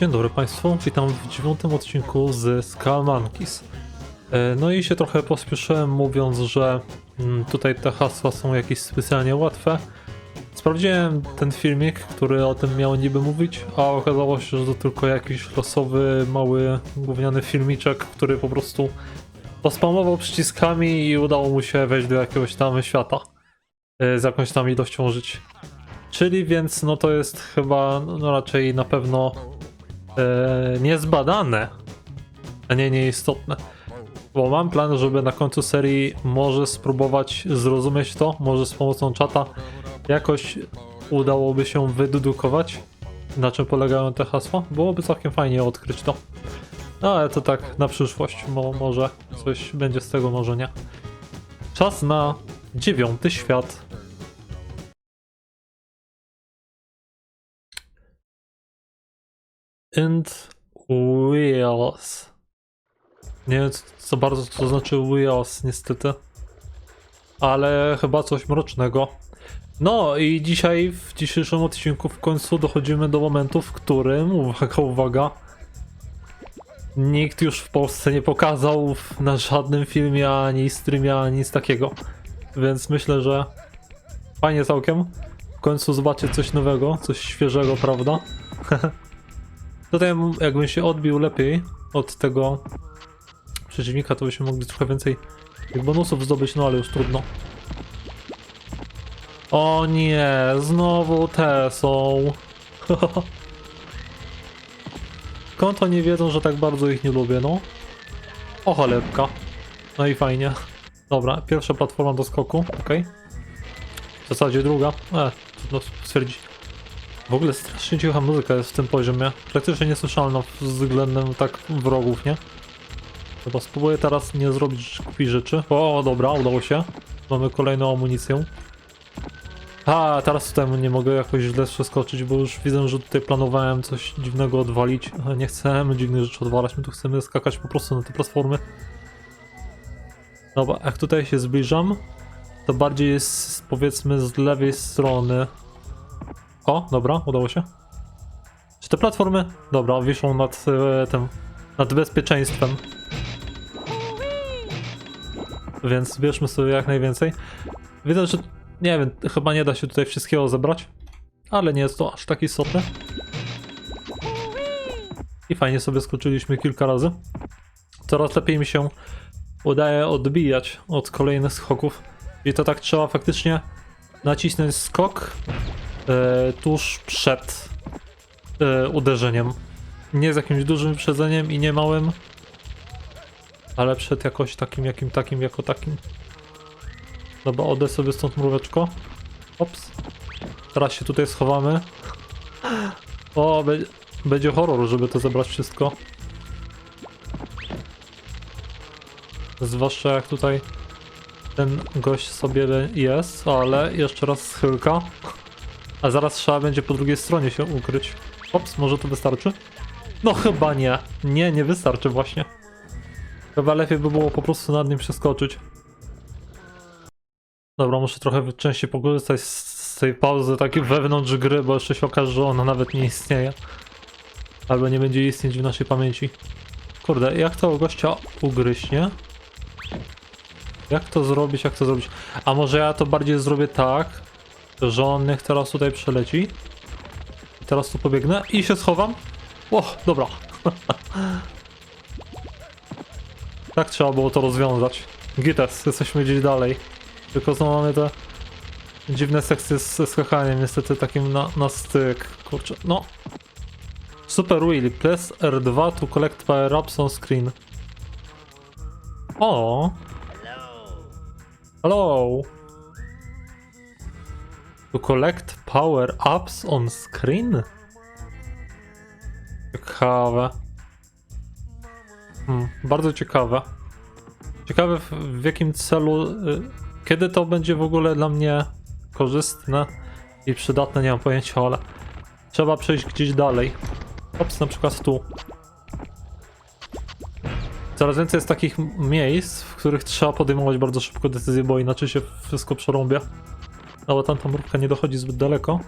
Dzień dobry Państwu, witam w dziewiątym odcinku z Skull. E, No i się trochę pospieszyłem mówiąc, że mm, tutaj te hasła są jakieś specjalnie łatwe. Sprawdziłem ten filmik, który o tym miał niby mówić, a okazało się, że to tylko jakiś losowy, mały, gówniany filmiczek, który po prostu pospamował przyciskami i udało mu się wejść do jakiegoś tam świata e, z jakąś tam ilością żyć. Czyli więc no to jest chyba no raczej na pewno e, niezbadane, a nie nieistotne. Bo mam plan, żeby na końcu serii może spróbować zrozumieć to, może z pomocą czata jakoś udałoby się wydedukować, na czym polegają te hasła. Byłoby całkiem fajnie odkryć to. No ale to tak na przyszłość, Mo może coś będzie z tego, może nie. Czas na dziewiąty świat. And wheels. Nie wiem, co- bardzo to znaczy wheels, niestety. Ale chyba coś mrocznego. No i dzisiaj, w dzisiejszym odcinku w końcu dochodzimy do momentu, w którym, uwaga, uwaga, nikt już w Polsce nie pokazał na żadnym filmie, ani streamie, ani nic takiego. Więc myślę, że fajnie całkiem. W końcu zobaczyć coś nowego, coś świeżego, prawda? Tutaj jakbym się odbił lepiej od tego przeciwnika, to byśmy mogli trochę więcej tych bonusów zdobyć, no ale już trudno. O nie, znowu te są. Skąd oni wiedzą, że tak bardzo ich nie lubię, no? O cholebka. No i fajnie. Dobra, pierwsza platforma do skoku, okej. W zasadzie druga. E, trudno stwierdzić. W ogóle strasznie cicha muzyka jest w tym poziomie. Praktycznie niesłyszalna względem tak wrogów, nie? Chyba spróbuję teraz nie zrobić kupi rzeczy. O, dobra, udało się. Mamy kolejną amunicję. A, teraz tutaj nie mogę jakoś źle przeskoczyć, bo już widzę, że tutaj planowałem coś dziwnego odwalić. Nie chcemy dziwnych rzeczy odwalać, my tu chcemy skakać po prostu na te platformy. Dobra, jak tutaj się zbliżam, to bardziej jest powiedzmy z lewej strony. O, dobra, udało się. Czy te platformy? Dobra, wiszą nad e, tym, nad bezpieczeństwem. Więc bierzmy sobie jak najwięcej. Widzę, że nie wiem, chyba nie da się tutaj wszystkiego zebrać, ale nie jest to aż tak istotne. I fajnie sobie skoczyliśmy kilka razy. Coraz lepiej mi się udaje odbijać od kolejnych skoków. I to tak trzeba faktycznie nacisnąć skok tuż przed e, uderzeniem. Nie z jakimś dużym wyprzedzeniem i nie małym, ale przed jakoś takim, jakim takim, jako takim. Dobra, odejdę sobie stąd mróweczko. Ops. Teraz się tutaj schowamy. O, be będzie horror, żeby to zebrać wszystko. Zwłaszcza jak tutaj ten gość sobie jest, ale jeszcze raz schylka. A zaraz trzeba będzie po drugiej stronie się ukryć. Ops, może to wystarczy? No chyba nie. Nie, nie wystarczy właśnie. Chyba lepiej by było po prostu nad nim przeskoczyć. Dobra, muszę trochę częściej pokorzystać z, tej pauzy takiej wewnątrz gry, bo jeszcze się okaże, że ona nawet nie istnieje. Albo nie będzie istnieć w naszej pamięci. Kurde, jak to gościa ugryźć, nie? Jak to zrobić, jak to zrobić? A może ja to bardziej zrobię tak, że on niech teraz tutaj przeleci. Teraz tu pobiegnę i się schowam. O, dobra. tak trzeba było to rozwiązać. Gites, jesteśmy gdzieś dalej. Tylko znowu mamy te dziwne sekcje ze skachaniem, niestety takim na, na styk. Kurczę, no. Super Wheel, press R2 to collect power ups on screen. O. Hello. To collect power ups on screen? Ciekawe. Hmm, bardzo ciekawe. Ciekawe w, w jakim celu, y, kiedy to będzie w ogóle dla mnie korzystne i przydatne, nie mam pojęcia, ale trzeba przejść gdzieś dalej. Ops, na przykład tu. Coraz więcej jest takich miejsc, w których trzeba podejmować bardzo szybko decyzje, bo inaczej się wszystko przerąbia. No bo tamta mrówka nie dochodzi zbyt daleko.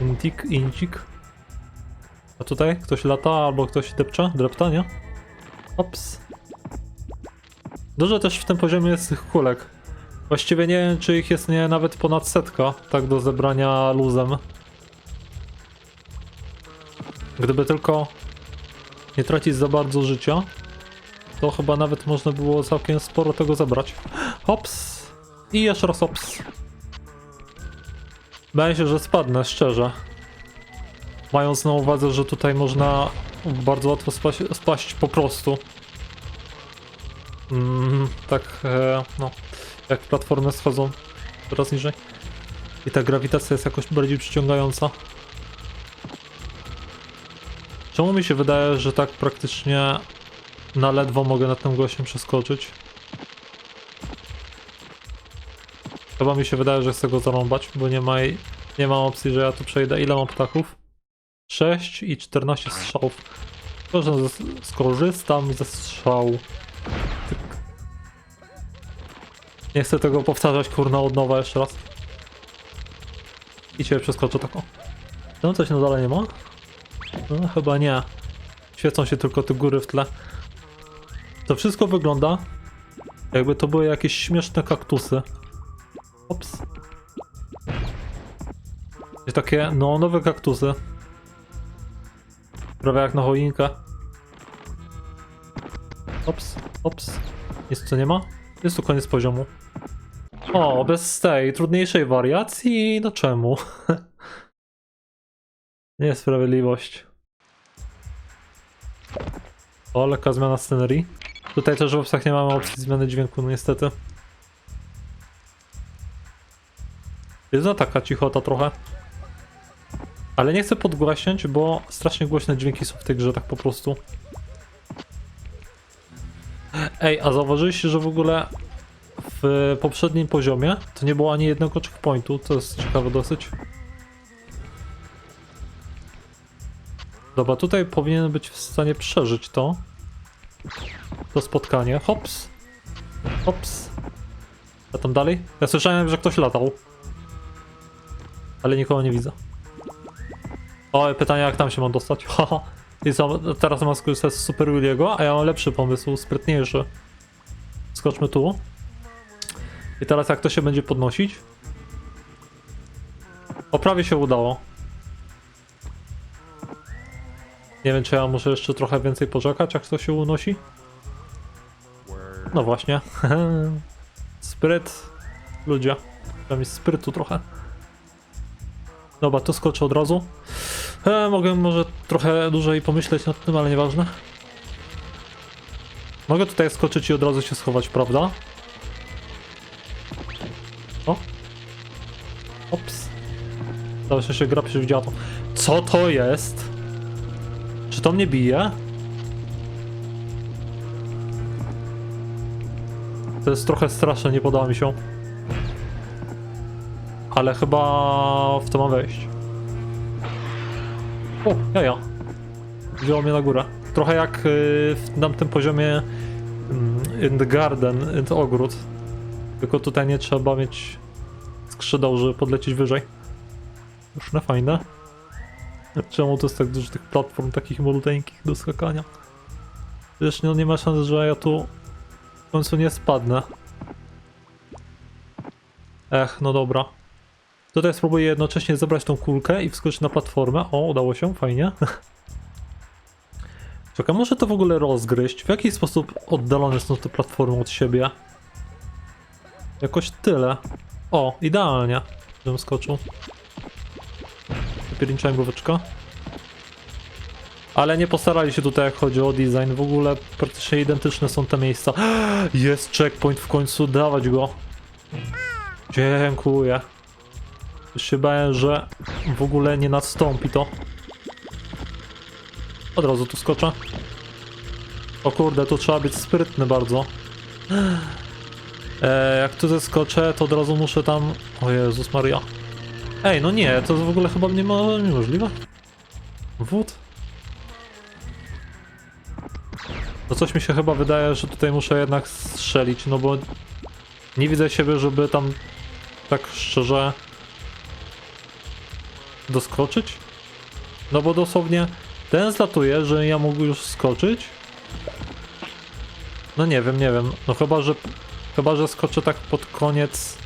Intik, incik. A tutaj ktoś lata albo ktoś depcze? Drepta, nie? Ops. Dużo też w tym poziomie jest tych kulek. Właściwie nie wiem, czy ich jest nie nawet ponad setka, tak do zebrania luzem. Gdyby tylko nie tracić za bardzo życia, to chyba nawet można było całkiem sporo tego zebrać. Hops! I jeszcze raz hops. Wydaje się, że spadnę, szczerze. Mając na uwadze, że tutaj można bardzo łatwo spaść, spaść po prostu. Mm, tak, e, no. Jak platformy schodzą coraz niżej. I ta grawitacja jest jakoś bardziej przyciągająca. Czemu mi się wydaje, że tak praktycznie na ledwo mogę nad tym gościem przeskoczyć? Chyba mi się wydaje, że chcę go zarąbać, bo nie ma, nie ma opcji, że ja tu przejdę. Ile mam ptaków? 6 i 14 strzałów. Z- skorzystam ze strzału. Nie chcę tego powtarzać kurna od nowa jeszcze raz. I cię przeskoczę taką. Tam coś na dole nie ma? No chyba nie. Świecą się tylko te góry w tle. To wszystko wygląda jakby to były jakieś śmieszne kaktusy. Ops. I takie no nowe kaktusy. Prawie jak na choinkę. Ops, ops. Nic tu nie ma? Jest tu koniec poziomu. O, bez tej trudniejszej wariacji? No czemu? Niesprawiedliwość. O, lekka zmiana scenerii. Tutaj też w opcjach nie mamy opcji zmiany dźwięku, no niestety. Jest no taka cichota trochę. Ale nie chcę podgłaśniać, bo strasznie głośne dźwięki są w tej grze tak po prostu. Ej, a zauważyliście, że w ogóle w poprzednim poziomie to nie było ani jednego checkpointu, to jest ciekawe dosyć. Dobra, tutaj powinien być w stanie przeżyć to. To spotkanie. Hops. Hops. A tam dalej? Ja słyszałem, że ktoś latał. Ale nikogo nie widzę. O, pytanie jak tam się mam dostać? Haha. I co, teraz mam skorzystać z Super Williego, a ja mam lepszy pomysł, sprytniejszy. Skoczmy tu. I teraz jak to się będzie podnosić? O, prawie się udało. Nie wiem, czy ja muszę jeszcze trochę więcej poczekać, jak to się unosi. No właśnie. Spryt. Ludzie. Tam jest sprytu trochę. Dobra, to skoczę od razu. E, mogę może trochę dłużej pomyśleć nad tym, ale nieważne. Mogę tutaj skoczyć i od razu się schować, prawda? O. Ops. Zawsze się gra przewidziała to. Co to jest? Czy to mnie bije? To jest trochę straszne, nie podoba mi się. Ale chyba w to mam wejść. O, jaja. Wzięło mnie na górę. Trochę jak y, w tamtym poziomie mm, in the garden, in the ogród. Tylko tutaj nie trzeba mieć skrzydeł, żeby podlecieć wyżej. Już na fajne. Czemu to jest tak dużo tych platform takich maluteńkich do skakania? Przecież no nie ma szans, że ja tu w końcu nie spadnę. Ech, no dobra. Tutaj spróbuję jednocześnie zebrać tą kulkę i wskoczyć na platformę. O, udało się, fajnie. Czekaj, może to w ogóle rozgryźć? W jaki sposób oddalone są te platformy od siebie? Jakoś tyle. O, idealnie, żebym skoczył. Pierniczałem głoweczka. Ale nie postarali się tutaj, jak chodzi o design. W ogóle praktycznie identyczne są te miejsca. Jest checkpoint w końcu, dawać go. Dziękuję. Się bałem, że w ogóle nie nadstąpi to. Od razu tu skoczę. O kurde, tu trzeba być sprytny bardzo. E, jak tu zeskoczę, to od razu muszę tam... O Jezus Maria. Ej, no nie, to w ogóle chyba nie ma niemożliwe. Wód? No coś mi się chyba wydaje, że tutaj muszę jednak strzelić, no bo nie widzę siebie, żeby tam tak szczerze doskoczyć. No bo dosłownie Ten zlatuje, że ja mógł już skoczyć. No nie wiem, nie wiem. No chyba, że chyba, że skoczę tak pod koniec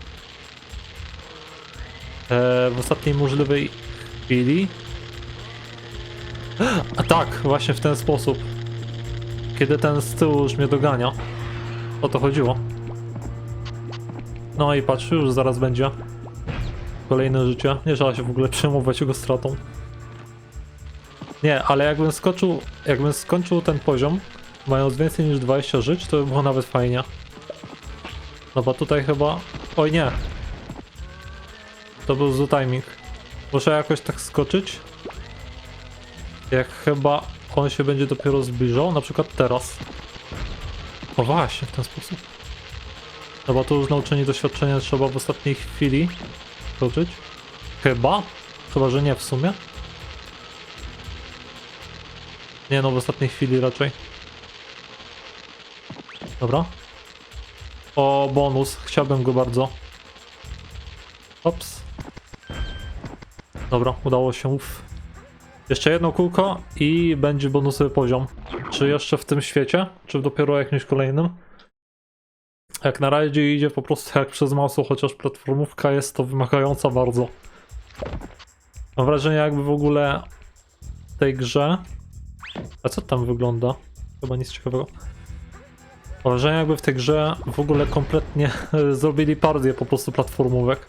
e, w ostatniej możliwej chwili. A tak, właśnie w ten sposób. Kiedy ten z tyłu już mnie dogania. O to chodziło. No i patrz, już zaraz będzie. Kolejne życie. Nie trzeba się w ogóle przejmować jego stratą. Nie, ale jakbym skoczył, jakbym skończył ten poziom, mając więcej niż 20 żyć, to by było nawet fajnie. No bo tutaj chyba... Oj nie. To był zły timing. Muszę jakoś tak skoczyć. Jak chyba on się będzie dopiero zbliżał, na przykład teraz. O właśnie, w ten sposób. No bo to już nauczenie doświadczenia trzeba w ostatniej chwili skoczyć. Chyba. Chyba, że nie w sumie. Nie no, w ostatniej chwili raczej. Dobra. O, bonus. Chciałbym go bardzo. Ops. Dobra, udało się. Uff. Jeszcze jedno kółko i będzie bonusowy poziom. Czy jeszcze w tym świecie? Czy dopiero jakimś kolejnym? Jak na razie idzie po prostu jak przez masło, chociaż platformówka jest to wymagająca bardzo. Mam wrażenie jakby w ogóle w tej grze... A co tam wygląda? Chyba nic ciekawego. Mam wrażenie jakby w tej grze w ogóle kompletnie zrobili parodię po prostu platformówek.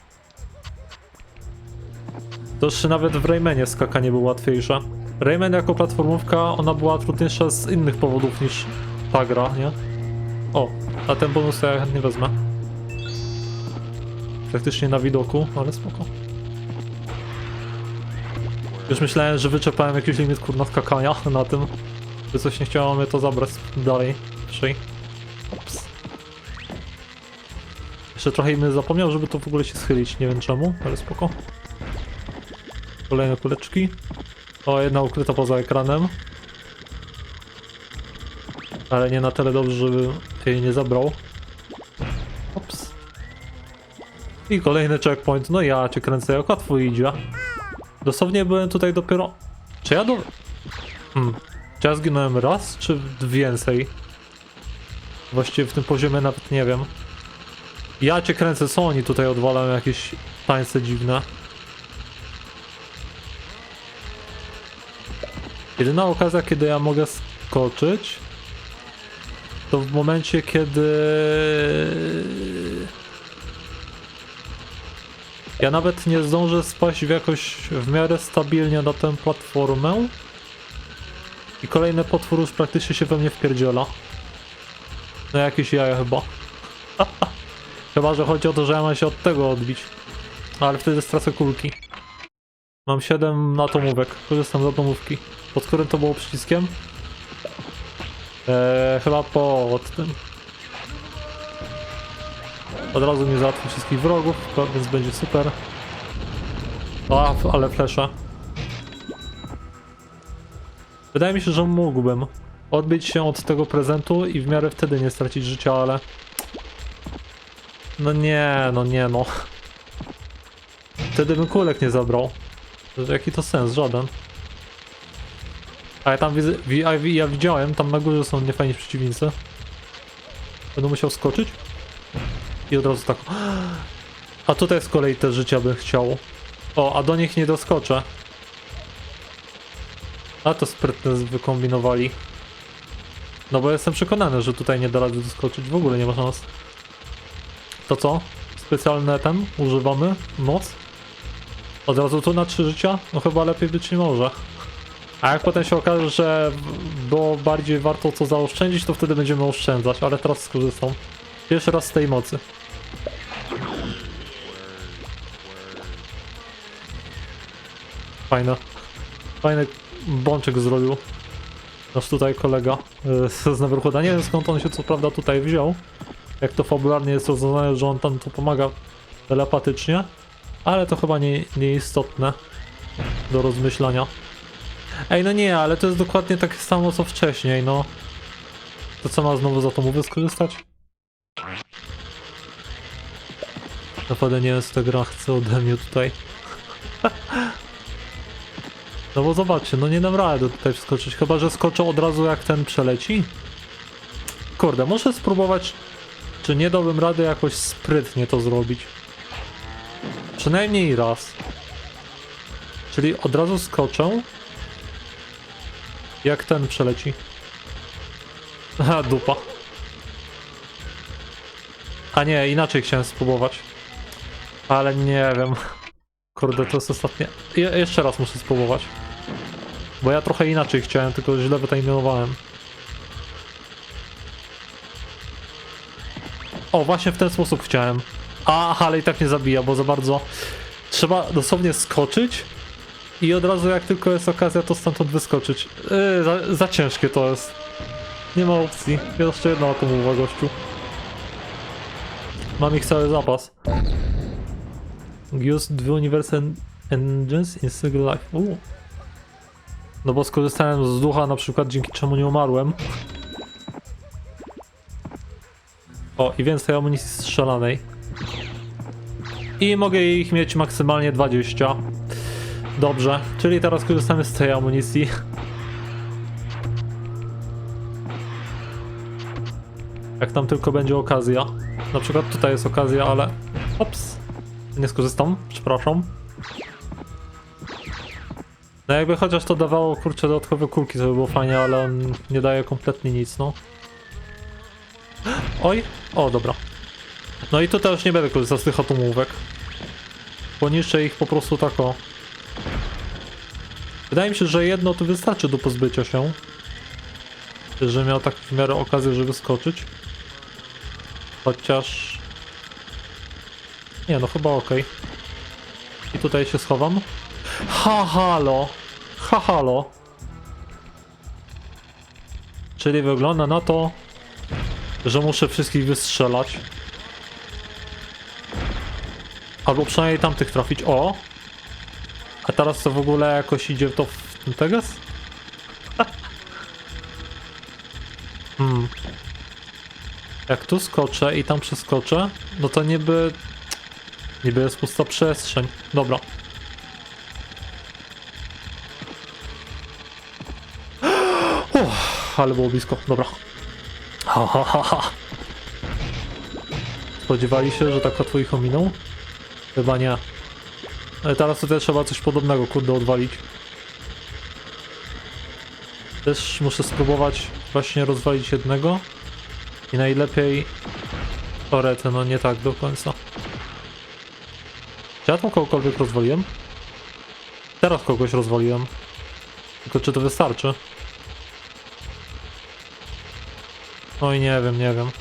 To już nawet w Raymanie skakanie było łatwiejsze. Rayman jako platformówka, ona była trudniejsza z innych powodów niż ta gra, nie? O, a ten bonus ja chętnie wezmę. Praktycznie na widoku, ale spoko. Już myślałem, że wyczerpałem jakiś limit kurna skakania na tym. Że coś nie chciało mnie to zabrać dalej. Szej. Ops. Jeszcze trochę inny zapomniał, żeby to w ogóle się schylić. Nie wiem czemu, ale spoko. Kolejne kuleczki. O, jedna ukryta poza ekranem. Ale nie na tyle dobrze, żeby jej nie zabrał. Ops. I kolejny checkpoint. No ja cię kręcę, jak łatwo idzie. Dosłownie byłem tutaj dopiero... Czy ja do... Hmm. Czy ja zginąłem raz, czy więcej? Właściwie w tym poziomie nawet nie wiem. Ja cię kręcę, co oni tutaj odwalają jakieś tańce dziwne. Jedyna okazja, kiedy ja mogę skoczyć, to w momencie, kiedy... Ja nawet nie zdążę spaść w jakoś w miarę stabilnie na tę platformę. I kolejny potwór już praktycznie się we mnie wpierdziela. No jakieś jaja chyba. chyba, że chodzi o to, że ja mam się od tego odbić. Ale wtedy stracę kulki. Mam 7 atomówek. Korzystam z atomówki. Pod którym to było przyciskiem? Eee, chyba pod tym. Od razu nie załatwi wszystkich wrogów, więc będzie super. A, ale flesza. Wydaje mi się, że mógłbym odbić się od tego prezentu i w miarę wtedy nie stracić życia, ale... No nie, no nie no. Wtedy bym kulek nie zabrał. Jaki to sens? Żaden. A ja tam widzę, ja widziałem, tam na górze są niefajni przeciwnicy. Będę musiał skoczyć. I od razu tak. A tutaj z kolei te życia bym chciał. O, a do nich nie doskoczę. A to sprytne wykombinowali. No bo jestem przekonany, że tutaj nie da rady doskoczyć. W ogóle nie ma szans. To co? Specjalne ten używamy? Moc? Od razu tu na trzy życia? No chyba lepiej być nie może. A jak potem się okaże, że było bardziej warto co zaoszczędzić, to wtedy będziemy oszczędzać, ale teraz skorzystam. Pierwszy raz z tej mocy. Fajne. Fajny bączek zrobił. Nasz tutaj kolega y, z Neverhooda. Nie wiem skąd on się co prawda tutaj wziął. Jak to fabularnie jest rozwiązane, że on tam tu pomaga telepatycznie. Ale to chyba nie, nieistotne do rozmyślania. Ej, no nie, ale to jest dokładnie takie samo co wcześniej, no. To co ma znowu za to mówię skorzystać? Naprawdę nie wiem co ta gra chce ode mnie tutaj. No bo zobaczcie, no nie dam rady tutaj wskoczyć, chyba że skoczę od razu jak ten przeleci. Kurde, muszę spróbować, czy nie dałbym rady jakoś sprytnie to zrobić. Przynajmniej raz. Czyli od razu skoczę. Jak ten przeleci. Aha, dupa. A nie, inaczej chciałem spróbować. Ale nie wiem. Kurde, to jest ostatnie. Je jeszcze raz muszę spróbować. Bo ja trochę inaczej chciałem, tylko źle wytajminowałem. O, właśnie w ten sposób chciałem. A, ale i tak nie zabija, bo za bardzo trzeba dosłownie skoczyć i od razu jak tylko jest okazja, to stamtąd wyskoczyć. Yy, za, za ciężkie to jest. Nie ma opcji. Jeszcze jedna atomowa gościu. Mam ich cały zapas. Use dwie Universal Engines in single life. Uu. No bo skorzystałem z ducha na przykład, dzięki czemu nie umarłem. O, i więcej amunicji strzelanej. I mogę ich mieć maksymalnie 20. Dobrze, czyli teraz korzystamy z tej amunicji. Jak tam tylko będzie okazja. Na przykład tutaj jest okazja, ale... Ops. Nie skorzystam, przepraszam. No jakby chociaż to dawało, kurczę, dodatkowe kulki, to by było fajnie, ale on nie daje kompletnie nic, no. Oj, o dobra. No i tutaj już nie będę korzystał z tych atomówek. Poniszczę ich po prostu tak o. Wydaje mi się, że jedno tu wystarczy do pozbycia się. Że miał tak w miarę okazję, żeby skoczyć. Chociaż... Nie no, chyba okej. I tutaj się schowam. Ha halo! Ha halo! Czyli wygląda na to, że muszę wszystkich wystrzelać. Albo przynajmniej tamtych trafić. O! A teraz to w ogóle jakoś idzie to w teges? hmm. Jak tu skoczę i tam przeskoczę, no to niby... Niby jest pusta przestrzeń. Dobra. Uff, ale było blisko. Dobra. Ha, ha, ha, ha. Spodziewali się, że tak łatwo ich ominął? Chyba nie. Ale teraz tutaj trzeba coś podobnego, kurde, odwalić. Też muszę spróbować właśnie rozwalić jednego. I najlepiej... Torety, no nie tak do końca. Czy ja tam kogokolwiek rozwaliłem? Teraz kogoś rozwaliłem. Tylko czy to wystarczy? Oj, nie wiem, nie wiem.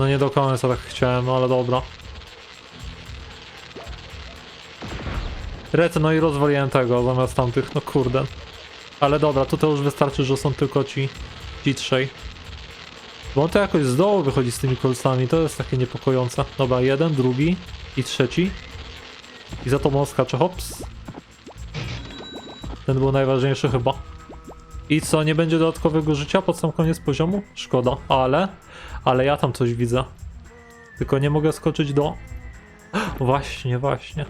No nie do końca tak chciałem, ale dobra. Rety, no i rozwaliłem tego zamiast tamtych, no kurde. Ale dobra, tutaj już wystarczy, że są tylko ci, ci trzej. Bo on to jakoś z dołu wychodzi z tymi kolcami, to jest takie niepokojące. Dobra, jeden, drugi i trzeci. I za to on skacze, hops. Ten był najważniejszy chyba. I co, nie będzie dodatkowego życia pod sam koniec poziomu? Szkoda, ale... Ale ja tam coś widzę. Tylko nie mogę skoczyć do... Właśnie, właśnie.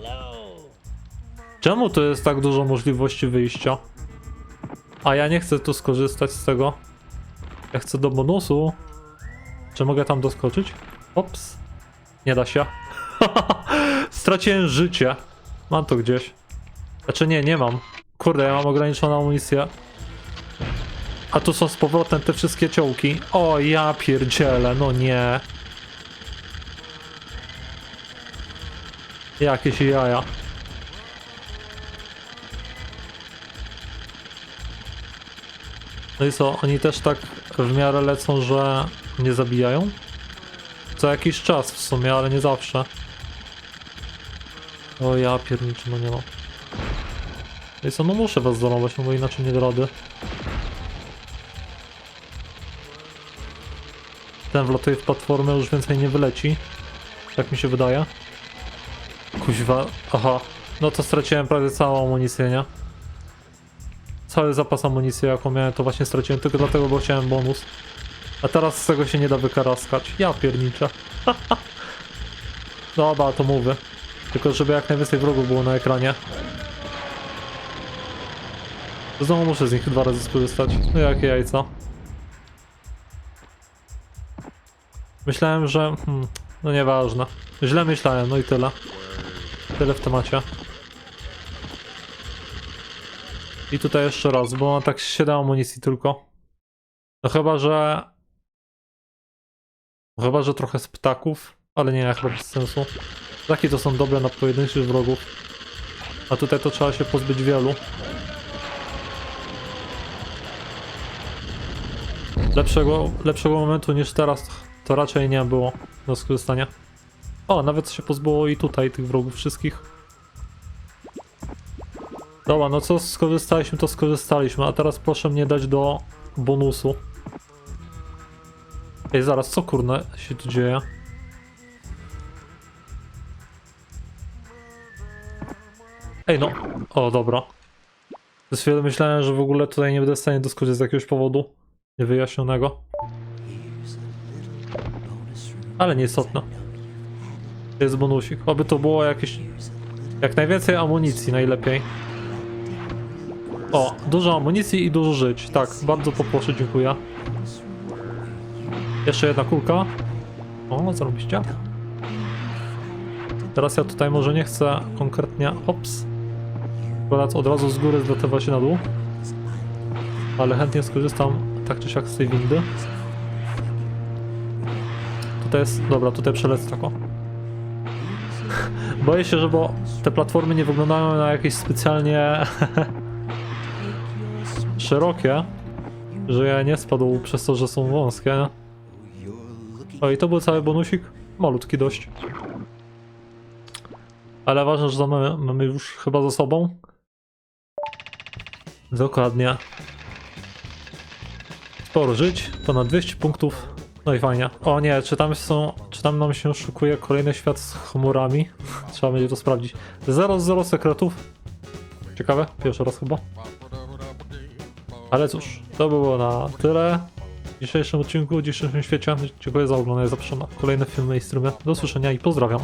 Czemu tu jest tak dużo możliwości wyjścia? A ja nie chcę tu skorzystać z tego. Ja chcę do bonusu. Czy mogę tam doskoczyć? Ops. Nie da się. Straciłem życie. Mam to gdzieś. Znaczy nie, nie mam. Kurde, ja mam ograniczoną amunicję. A tu są z powrotem te wszystkie ciołki. O, ja pierdzielę, no nie. Jakieś jaja. No i co, oni też tak w miarę lecą, że nie zabijają? Co jakiś czas w sumie, ale nie zawsze. O ja pierniczy, no nie. No i co, no muszę was zorować, no bo inaczej nie da Ten wlatuje w platformę, już więcej nie wyleci. Tak mi się wydaje. Kuźwa, aha. No to straciłem prawie całą amunicję, nie? Cały zapas amunicji, jaką miałem, to właśnie straciłem tylko dlatego, bo chciałem bonus. A teraz z tego się nie da wykaraskać. Ja pierniczę. Dobra, to mówię. Tylko żeby jak najwięcej wrogów było na ekranie. Znowu muszę z nich dwa razy skorzystać. No jakie jajca. Myślałem, że... Hmm, no nieważne. Źle myślałem, no i tyle. Tyle w temacie. I tutaj jeszcze raz, bo mam tak 7 amunicji tylko. No chyba, że... Chyba, że trochę z ptaków, ale nie, chyba bez sensu. Ptaki to są dobre na pojedynczych wrogów. A tutaj to trzeba się pozbyć wielu. Lepszego, lepszego momentu niż teraz to raczej nie było do skorzystania. O, nawet się pozbyło i tutaj tych wrogów wszystkich. Dobra, no co skorzystaliśmy, to skorzystaliśmy, a teraz proszę mnie dać do bonusu. Ej, zaraz, co kurna się tu dzieje? Ej, no. O, dobra. Przez chwilę myślałem, że w ogóle tutaj nie będę w stanie doskoczyć z jakiegoś powodu niewyjaśnionego. Ale nieistotne. To jest bonusik. Oby to było jakieś... Jak najwięcej amunicji najlepiej. O, dużo amunicji i dużo żyć. Tak, bardzo poproszę, dziękuję. Jeszcze jedna kulka. O, zarobiście. Teraz ja tutaj może nie chcę konkretnie... Ops. Akurat od razu z góry zlatywa się na dół. Ale chętnie skorzystam tak czy siak z tej windy. Tutaj jest... Dobra, tutaj przelecę tako. Boję się, że bo te platformy nie wyglądają na jakieś specjalnie szerokie, że ja nie spadł przez to, że są wąskie. O i to był cały bonusik. Malutki dość. Ale ważne, że to mamy, mamy już chyba za sobą. Dokładnie. Sporo żyć, ponad 200 punktów. No i fajnie. O nie, czy tam są, czy tam nam się szykuje kolejny świat z chmurami? Trzeba będzie to sprawdzić. 0 sekretów. Ciekawe, pierwszy raz chyba. Ale cóż, to było na tyle w dzisiejszym odcinku, w dzisiejszym świecie. Dziękuję za oglądanie, zapraszam na kolejne filmy i streamy. Do usłyszenia i pozdrawiam.